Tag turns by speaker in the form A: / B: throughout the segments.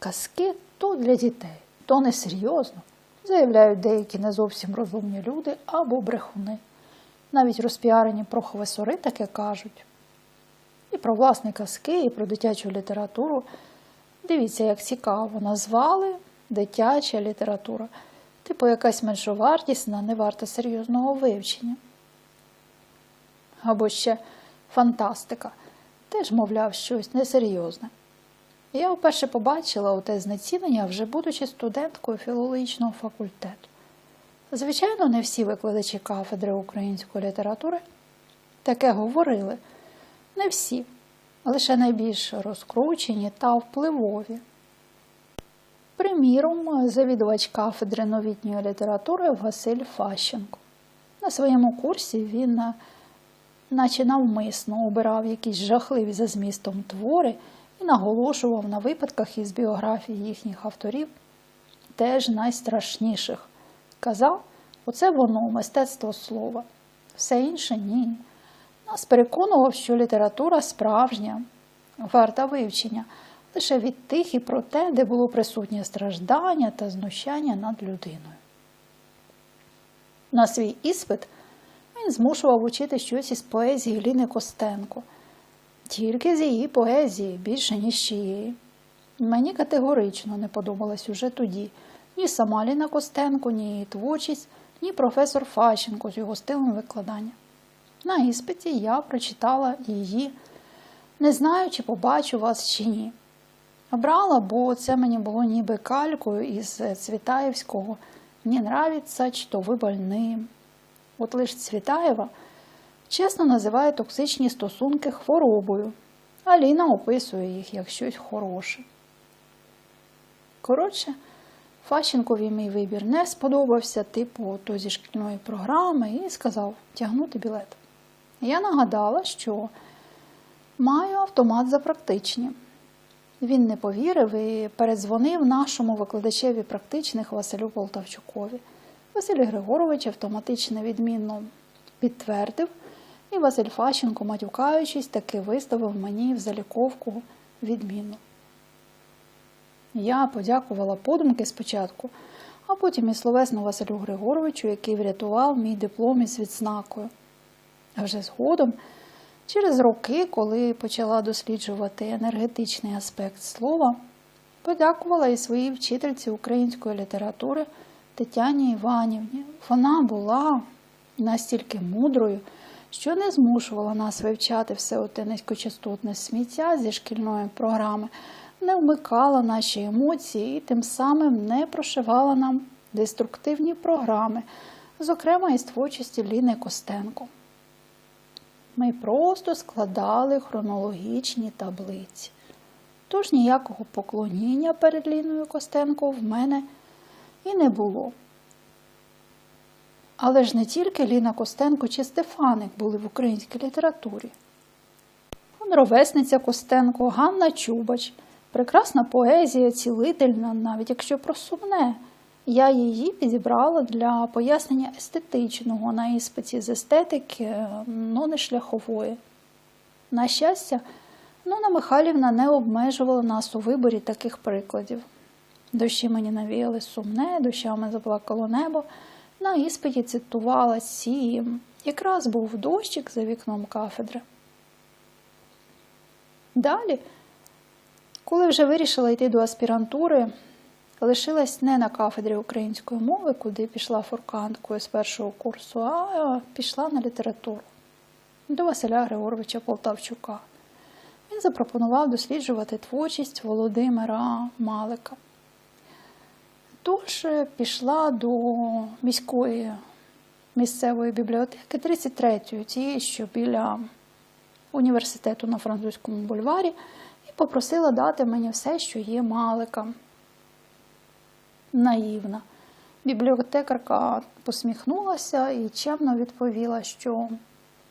A: казки то для дітей, то несерйозно, заявляють деякі не зовсім розумні люди або брехуни. Навіть розпіарені професори таке кажуть. І про власні казки, і про дитячу літературу. Дивіться, як цікаво назвали дитяча література. Типу якась меншовартісна, не варта серйозного вивчення. Або ще фантастика. Теж, мовляв, щось несерйозне. Я вперше побачила оте знецінення, вже будучи студенткою філологічного факультету. Звичайно, не всі викладачі кафедри української літератури таке говорили. Не всі, лише найбільш розкручені та впливові. Приміром, завідувач кафедри новітньої літератури Василь Фащенко. На своєму курсі він, наче навмисно, обирав якісь жахливі за змістом твори і наголошував на випадках із біографій їхніх авторів, теж найстрашніших. Казав, оце воно, мистецтво слова. Все інше ні. Нас переконував, що література справжня, варта вивчення, лише від тих і про те, де було присутнє страждання та знущання над людиною. На свій іспит він змушував учити щось із поезії Ліни Костенко, тільки з її поезії, більше ніж з чиєї. Мені категорично не подобалась уже тоді ні сама Ліна Костенко, ні її творчість, ні професор Фащенко з його стилем викладання. На іспиті я прочитала її, не знаю, чи побачу вас чи ні. Обрала, бо це мені було ніби калькою із Цвітаєвського «Мені нравиться, чи то ви больні». От лише Цвітаєва чесно називає токсичні стосунки хворобою, а Ліна описує їх як щось хороше. Коротше, Фащенкові мій вибір не сподобався, типу то зі шкільної програми, і сказав тягнути білет. Я нагадала, що маю автомат за практичні. Він не повірив і передзвонив нашому викладачеві практичних Василю Полтавчукові. Василь Григорович автоматично відмінно підтвердив, і Василь Фащенко, матюкаючись, таки виставив мені в заліковку відмінну. Я подякувала подумки спочатку, а потім і словесно Василю Григоровичу, який врятував мій диплом із відзнакою. А вже згодом, через роки, коли почала досліджувати енергетичний аспект слова, подякувала і своїй вчительці української літератури Тетяні Іванівні. Вона була настільки мудрою, що не змушувала нас вивчати все оте низькочастотне сміття зі шкільної програми, не вмикала наші емоції і тим самим не прошивала нам деструктивні програми, зокрема із творчості Ліни Костенко. Ми просто складали хронологічні таблиці. Тож ніякого поклоніння перед Ліною Костенко в мене і не було. Але ж не тільки Ліна Костенко чи Стефаник були в українській літературі. Ровесниця Костенко, Ганна Чубач, прекрасна поезія, цілительна, навіть якщо про сумне. Я її підібрала для пояснення естетичного на іспиті з естетики, ну не шляхової. На щастя, Нона Михайлівна не обмежувала нас у виборі таких прикладів. Дощі мені навіяли сумне, дощами заплакало небо. На іспиті цитувала сім. Якраз був дощик за вікном кафедри. Далі, коли вже вирішила йти до аспірантури, лишилась не на кафедрі української мови, куди пішла фурканткою з першого курсу, а пішла на літературу до Василя Григоровича Полтавчука. Він запропонував досліджувати творчість Володимира Малика. Тож пішла до міської місцевої бібліотеки 33-ї, тієї, що біля університету на французькому бульварі, і попросила дати мені все, що є Малика. Наївна. Бібліотекарка посміхнулася і чемно відповіла, що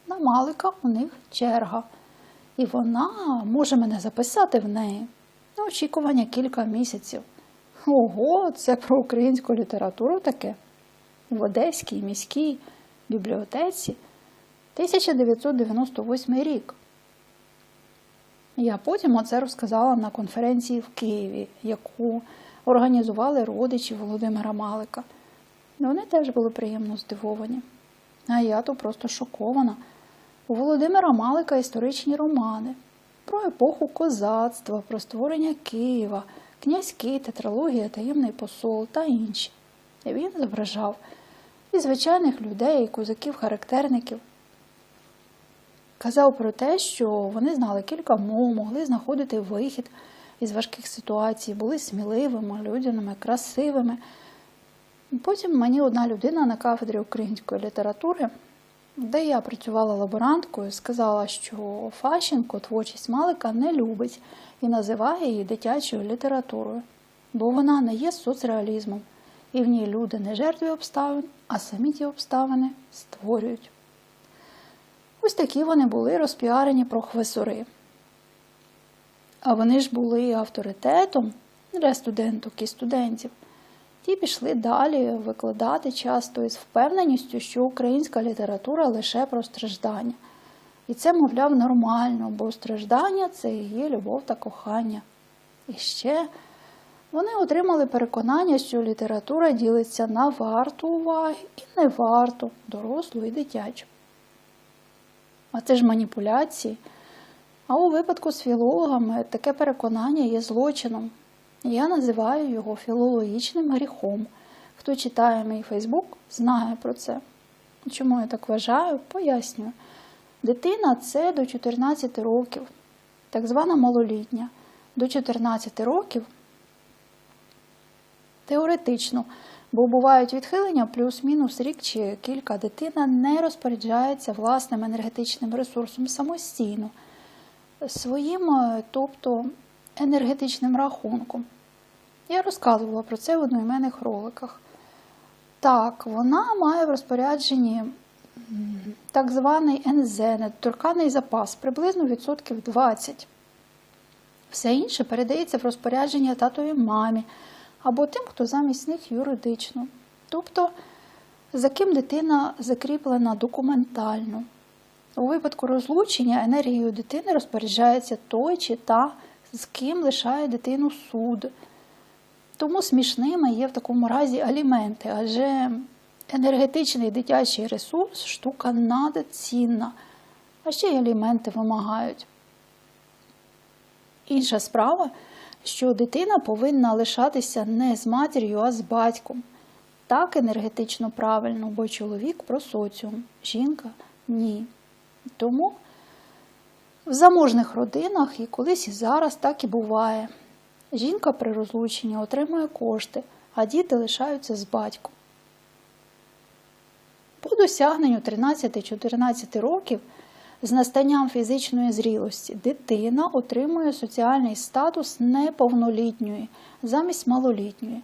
A: на Малика у них черга, і вона може мене записати в неї на очікування кілька місяців. Ого, це про українську літературу таке. В Одеській міській бібліотеці 1998 рік. Я потім оце розказала на конференції в Києві, яку організували родичі Володимира Малика. Вони теж були приємно здивовані. А я то просто шокована. У Володимира Малика історичні романи про епоху козацтва, про створення Києва, князьки, тетралогія, таємний посол та інші. Він зображав і звичайних людей, і козаків-характерників. Казав про те, що вони знали кілька мов, могли знаходити вихід із важких ситуацій, були сміливими, людяними, красивими. Потім мені одна людина на кафедрі української літератури, де я працювала лаборанткою, сказала, що Фащенко творчість Малика не любить і називає її дитячою літературою, бо вона не є соцреалізмом, і в ній люди не жертві обставин, а самі ті обставини створюють. Ось такі вони були розпіарені професори. А вони ж були авторитетом для студенток і студентів. Ті пішли далі викладати часто із впевненістю, що українська література лише про страждання. І це, мовляв, нормально, бо страждання це і є любов та кохання. І ще вони отримали переконання, що література ділиться на варту уваги і не варту, дорослу і дитячу. А це ж маніпуляції. А у випадку з філологами таке переконання є злочином. Я називаю його філологічним гріхом. Хто читає мій Фейсбук, знає про це. Чому я так вважаю, пояснюю. Дитина це до 14 років, так звана малолітня. До 14 років теоретично, бо бувають відхилення плюс-мінус рік чи кілька дитина не розпоряджається власним енергетичним ресурсом самостійно, своїм, е, тобто енергетичним рахунком. Я розказувала про це в одноіменних роликах. Так, вона має в розпорядженні так званий НЗ, недоторканий запас, приблизно відсотків 20. Все інше передається в розпорядження татові мамі або тим, хто замість них юридично. Тобто, за ким дитина закріплена документально. У випадку розлучення енергією дитини розпоряджається той чи та, з ким лишає дитину суд. Тому смішними є в такому разі аліменти, адже енергетичний дитячий ресурс штука надцінна, а ще й аліменти вимагають. Інша справа, що дитина повинна лишатися не з матір'ю, а з батьком. Так енергетично правильно, бо чоловік про соціум, жінка ні. Тому в заможних родинах і колись і зараз так і буває. Жінка при розлученні отримує кошти, а діти лишаються з батьком. По досягненню 13-14 років з настанням фізичної зрілості дитина отримує соціальний статус неповнолітньої замість малолітньої.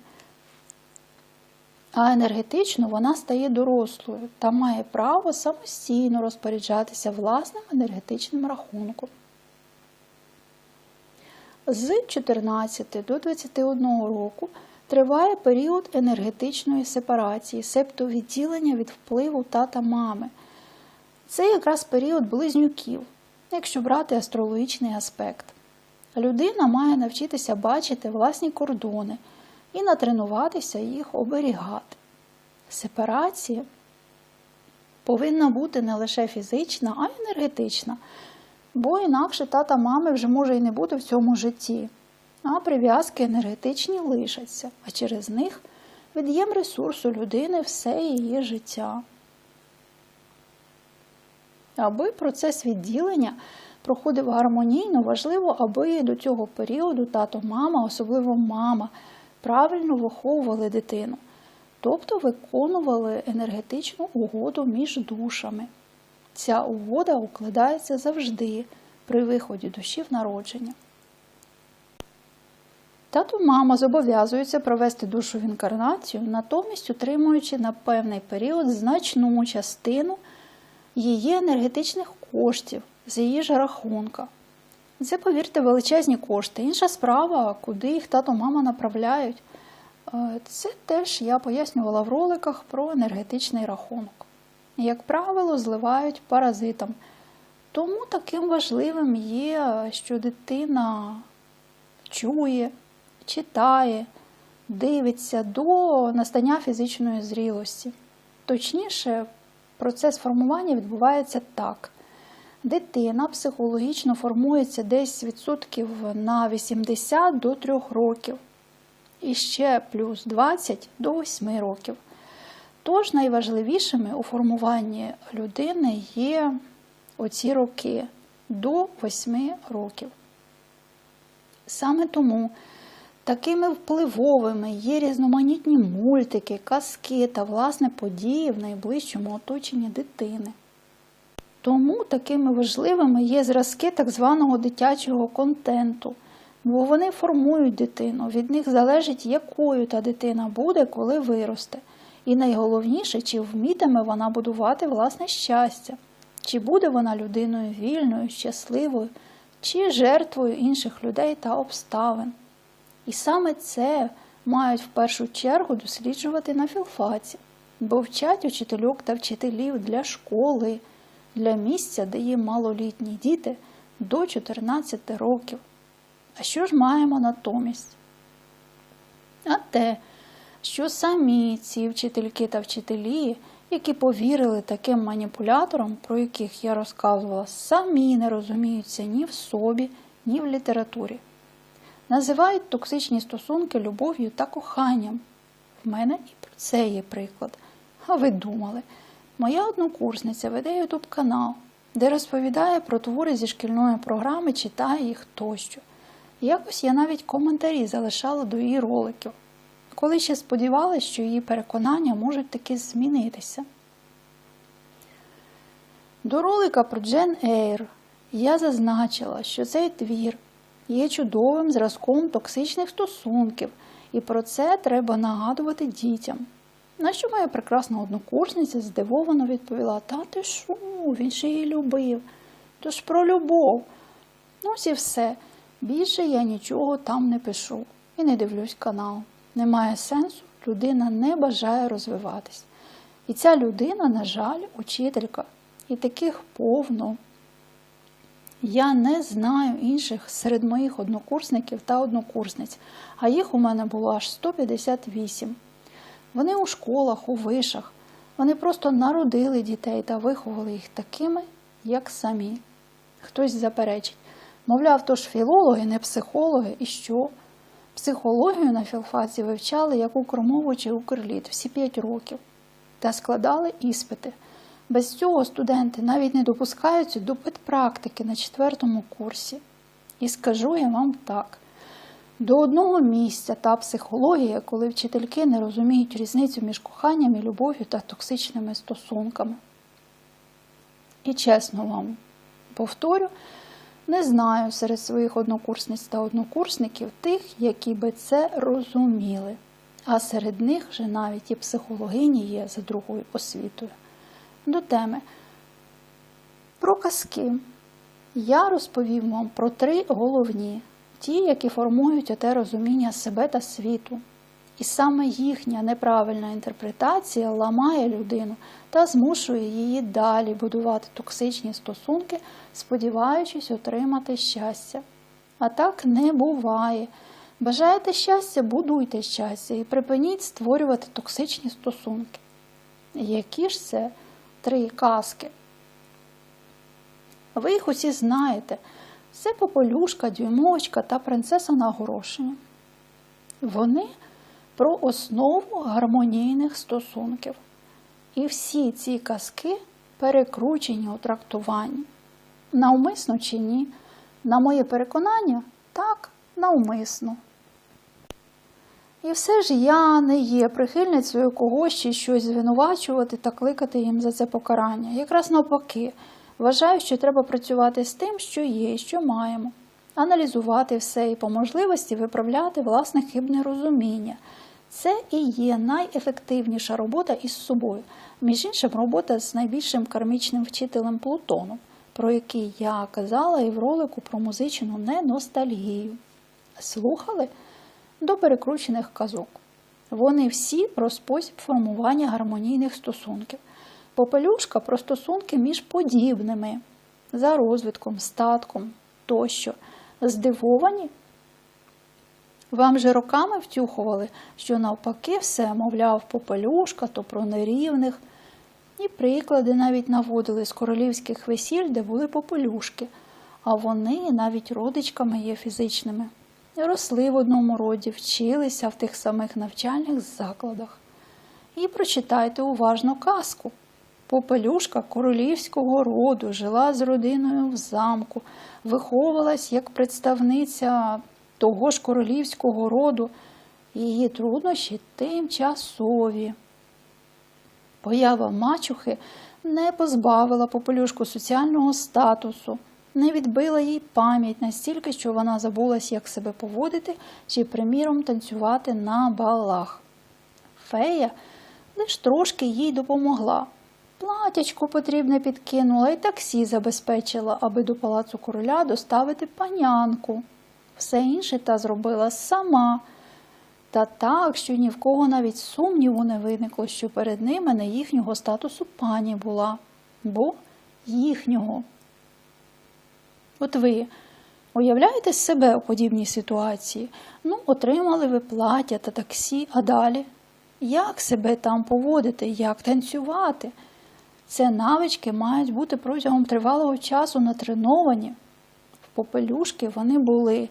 A: А енергетично вона стає дорослою та має право самостійно розпоряджатися власним енергетичним рахунком. З 14 до 21 року триває період енергетичної сепарації, себто відділення від впливу тата мами. Це якраз період близнюків, якщо брати астрологічний аспект. Людина має навчитися бачити власні кордони і натренуватися їх оберігати. Сепарація повинна бути не лише фізична, а й енергетична, бо інакше тата мами вже може і не бути в цьому житті, а прив'язки енергетичні лишаться, а через них від'єм ресурсу людини все її життя. Аби процес відділення проходив гармонійно, важливо, аби до цього періоду тато, мама, особливо мама, правильно виховували дитину, тобто виконували енергетичну угоду між душами. Ця угода укладається завжди при виході душі в народження. Тато мама зобов'язуються провести душу в інкарнацію, натомість утримуючи на певний період значну частину її енергетичних коштів з її ж рахунка. Це, повірте, величезні кошти. Інша справа, куди їх тато мама направляють. Е, це теж я пояснювала в роликах про енергетичний рахунок. Як правило, зливають паразитам, Тому таким важливим є, що дитина чує, читає, дивиться до настання фізичної зрілості. Точніше, процес формування відбувається так. Дитина психологічно формується десь відсотків на 80 до 3 років. І ще плюс 20 до 8 років. Тож найважливішими у формуванні людини є оці роки до 8 років. Саме тому такими впливовими є різноманітні мультики, казки та власне події в найближчому оточенні дитини. Тому такими важливими є зразки так званого дитячого контенту, бо вони формують дитину, від них залежить, якою та дитина буде, коли виросте. І найголовніше, чи вмітиме вона будувати власне щастя, чи буде вона людиною вільною, щасливою, чи жертвою інших людей та обставин. І саме це мають в першу чергу досліджувати на філфаці, бо вчать учительок та вчителів для школи, для місця, де є малолітні діти до 14 років. А що ж маємо натомість? А те, що самі ці вчительки та вчителі, які повірили таким маніпуляторам, про яких я розказувала, самі не розуміються ні в собі, ні в літературі. Називають токсичні стосунки любов'ю та коханням. В мене і про це є приклад. А ви думали, моя однокурсниця веде ютуб канал, де розповідає про твори зі шкільної програми, читає їх тощо. Якось я навіть коментарі залишала до її роликів, коли ще сподівалася, що її переконання можуть таки змінитися. До ролика про Джен Ейр я зазначила, що цей твір є чудовим зразком токсичних стосунків, і про це треба нагадувати дітям. На що моя прекрасна однокурсниця здивовано відповіла: Та ти що, він же її любив. То ж про любов. Ну ось і все. Більше я нічого там не пишу і не дивлюсь канал. Немає сенсу, людина не бажає розвиватись. І ця людина, на жаль, учителька, і таких повно. Я не знаю інших серед моїх однокурсників та однокурсниць, а їх у мене було аж 158. Вони у школах, у вишах, вони просто народили дітей та виховали їх такими, як самі. Хтось заперечить. Мовляв, то ж філологи, не психологи, і що? Психологію на філфаці вивчали як укромову чи укрліт всі 5 років та складали іспити. Без цього студенти навіть не допускаються до педпрактики на четвертому курсі. І скажу я вам так: до одного місця та психологія, коли вчительки не розуміють різницю між коханням і любов'ю та токсичними стосунками. І чесно вам повторю, не знаю серед своїх однокурсниць та однокурсників тих, які би це розуміли, а серед них вже навіть і психологині є за другою освітою. До теми про казки. Я розповім вам про три головні, ті, які формують оте розуміння себе та світу. І саме їхня неправильна інтерпретація ламає людину та змушує її далі будувати токсичні стосунки, сподіваючись отримати щастя. А так не буває. Бажаєте щастя, будуйте щастя і припиніть створювати токсичні стосунки. Які ж це три казки? Ви їх усі знаєте. Це Попелюшка, Дюймовочка та принцеса на горошині. Вони про основу гармонійних стосунків. І всі ці казки перекручені у трактуванні. Навмисно чи ні? На моє переконання, так, навмисно. І все ж я не є прихильницею когось чи щось звинувачувати та кликати їм за це покарання. Якраз навпаки, вважаю, що треба працювати з тим, що є і що маємо, аналізувати все і по можливості виправляти власне хибне розуміння. Це і є найефективніша робота із собою, між іншим, робота з найбільшим кармічним вчителем Плутоном, про який я казала і в ролику про музичну неностальгію. Слухали до перекручених казок. Вони всі про спосіб формування гармонійних стосунків. Попелюшка про стосунки між подібними. за розвитком, статком тощо. Здивовані? Вам же роками втюхували, що навпаки все, мовляв, попелюшка, то про нерівних. І приклади навіть наводили з королівських весіль, де були попелюшки, а вони навіть родичками є фізичними. Росли в одному роді, вчилися в тих самих навчальних закладах. І прочитайте уважно казку. Попелюшка королівського роду жила з родиною в замку, виховувалась як представниця того ж королівського роду, її труднощі тимчасові. Поява мачухи не позбавила попелюшку соціального статусу, не відбила їй пам'ять настільки, що вона забулась, як себе поводити чи, приміром, танцювати на балах. Фея лиш трошки їй допомогла. Платячко потрібне підкинула і таксі забезпечила, аби до палацу короля доставити панянку. Все інше та зробила сама. Та так, що ні в кого навіть сумніву не виникло, що перед ними не їхнього статусу пані була, бо їхнього. От ви уявляєте себе у подібній ситуації? Ну, отримали ви плаття та таксі, а далі? Як себе там поводити, як танцювати? Це навички мають бути протягом тривалого часу натреновані. Попелюшки вони були.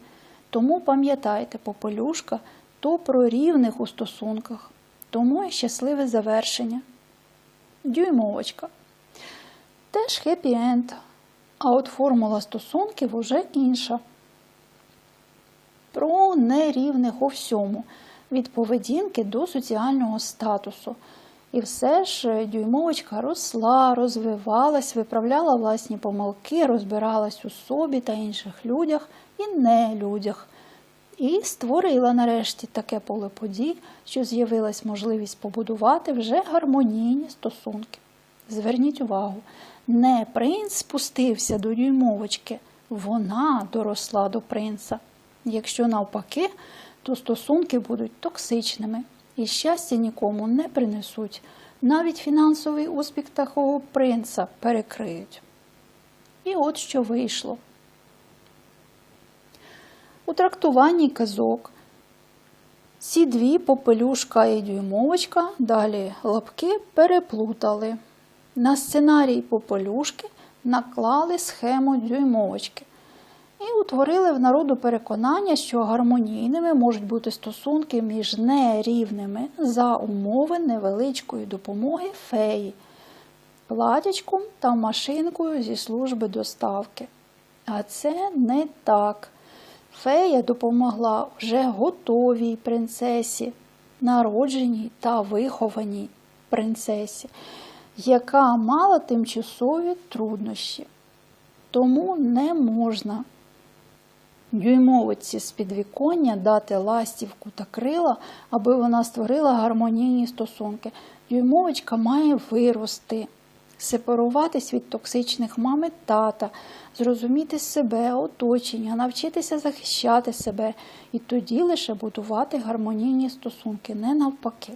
A: Тому пам'ятайте, попелюшка то про рівних у стосунках, тому і щасливе завершення. Дюймовочка. Теж хеппі-енд. А от формула стосунків уже інша. Про нерівних у всьому, від поведінки до соціального статусу. І все ж дюймовочка росла, розвивалась, виправляла власні помилки, розбиралась у собі та інших людях і нелюдях. І створила нарешті таке поле подій, що з'явилась можливість побудувати вже гармонійні стосунки. Зверніть увагу, не принц спустився до дюймовочки, вона доросла до принца. Якщо навпаки, то стосунки будуть токсичними і щастя нікому не принесуть. Навіть фінансовий успіх такого принца перекриють. І от що вийшло. У трактуванні казок ці дві попелюшка і дюймовочка, далі лапки переплутали. На сценарій попелюшки наклали схему дюймовочки і утворили в народу переконання, що гармонійними можуть бути стосунки між нерівними за умови невеличкої допомоги феї, платячком та машинкою зі служби доставки. А це не так. Фея допомогла вже готовій принцесі, народженій та вихованій принцесі, яка мала тимчасові труднощі. Тому не можна дюймовиці з підвіконня дати ластівку та крила, аби вона створила гармонійні стосунки. Дюймовочка має вирости, сепаруватись від токсичних мами тата, зрозуміти себе, оточення, навчитися захищати себе і тоді лише будувати гармонійні стосунки, не навпаки.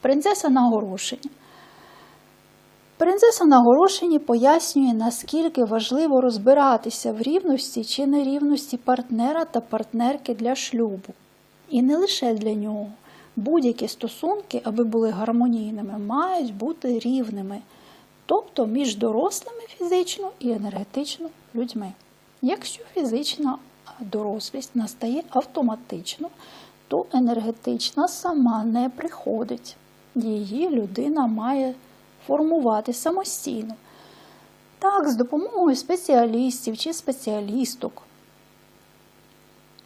A: Принцеса на горошині. Принцеса на горошині пояснює, наскільки важливо розбиратися в рівності чи нерівності партнера та партнерки для шлюбу. І не лише для нього. Будь-які стосунки, аби були гармонійними, мають бути рівними, тобто між дорослими фізично і енергетично людьми. Якщо фізична дорослість настає автоматично, то енергетична сама не приходить. Її людина має формувати самостійно. Так, з допомогою спеціалістів чи спеціалісток,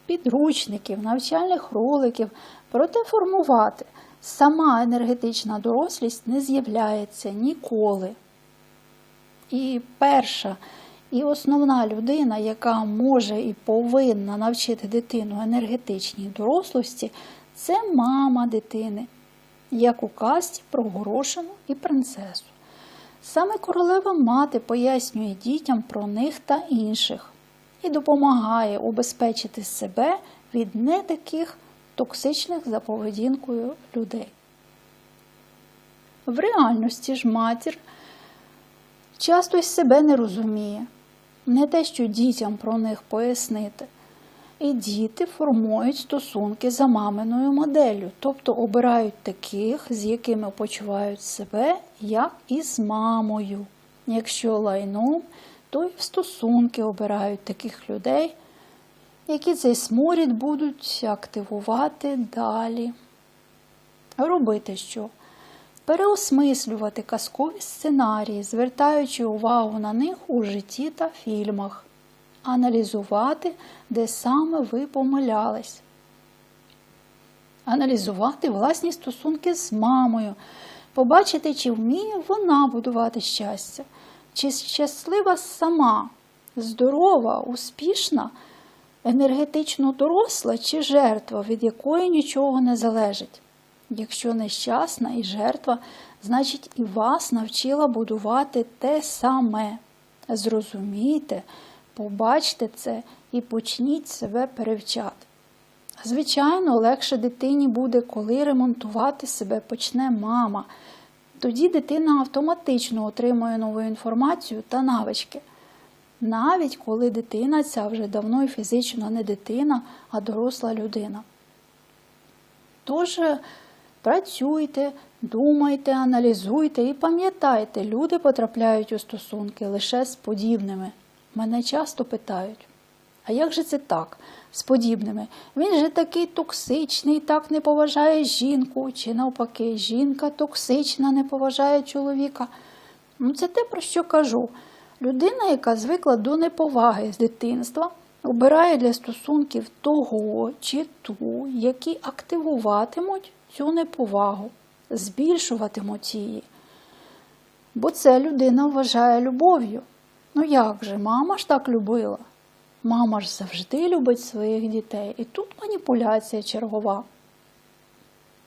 A: підручників, навчальних роликів, проте формувати сама енергетична дорослість не з'являється ніколи. І перша і основна людина, яка може і повинна навчити дитину енергетичній дорослості, це мама дитини як у казці про горошину і принцесу. Саме королева мати пояснює дітям про них та інших і допомагає убезпечити себе від не таких токсичних за поведінкою людей. В реальності ж матір часто й себе не розуміє, не те, що дітям про них пояснити. І діти формують стосунки за маминою моделлю, тобто обирають таких, з якими почувають себе, як і з мамою. Якщо лайном, то й в стосунки обирають таких людей, які цей сморід будуть активувати далі. Робити що? Переосмислювати казкові сценарії, звертаючи увагу на них у житті та фільмах, аналізувати, де саме ви помилялись, аналізувати власні стосунки з мамою, побачити, чи вміє вона будувати щастя, чи щаслива сама, здорова, успішна, енергетично доросла чи жертва, від якої нічого не залежить. Якщо нещасна і жертва, значить і вас навчила будувати те саме. Зрозумійте, побачте це і почніть себе перевчати. Звичайно, легше дитині буде, коли ремонтувати себе почне мама. Тоді дитина автоматично отримує нову інформацію та навички. Навіть коли дитина ця вже давно і фізично не дитина, а доросла людина. Тож працюйте, думайте, аналізуйте і пам'ятайте, люди потрапляють у стосунки лише з подібними. Мене часто питають, а як же це так, з подібними? Він же такий токсичний, так не поважає жінку, чи навпаки, жінка токсична, не поважає чоловіка. Ну, це те, про що кажу. Людина, яка звикла до неповаги з дитинства, обирає для стосунків того чи ту, які активуватимуть цю неповагу, збільшуватимуть її. Бо це людина вважає любов'ю. Ну як же, мама ж так любила? Мама ж завжди любить своїх дітей. І тут маніпуляція чергова.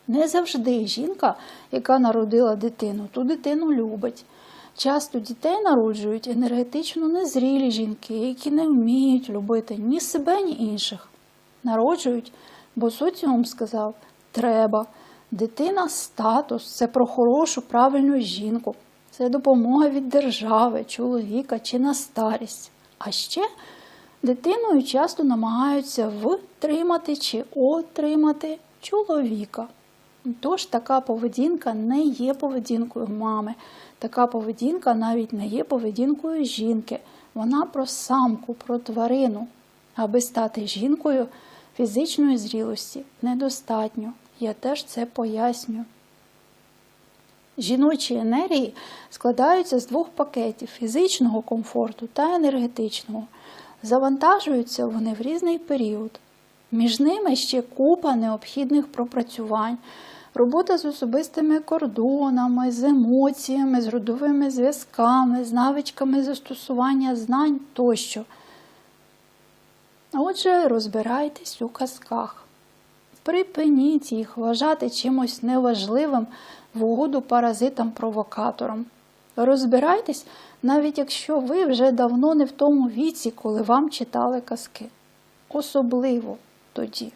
A: Не завжди жінка, яка народила дитину, ту дитину любить. Часто дітей народжують енергетично незрілі жінки, які не вміють любити ні себе, ні інших. Народжують, бо соціум сказав треба. Дитина статус це про хорошу, правильну жінку, це допомога від держави, чоловіка чи на старість. А ще дитиною часто намагаються втримати чи отримати чоловіка. Тож така поведінка не є поведінкою мами, така поведінка навіть не є поведінкою жінки. Вона про самку, про тварину. Аби стати жінкою, фізичної зрілості недостатньо. Я теж це поясню. Жіночі енергії складаються з двох пакетів фізичного комфорту та енергетичного. Завантажуються вони в різний період. Між ними ще купа необхідних пропрацювань, робота з особистими кордонами, з емоціями, з родовими зв'язками, з навичками застосування знань тощо. Отже, розбирайтесь у казках. Припиніть їх вважати чимось неважливим в угоду паразитам-провокаторам. Розбирайтесь, навіть якщо ви вже давно не в тому віці, коли вам читали казки. Особливо тоді.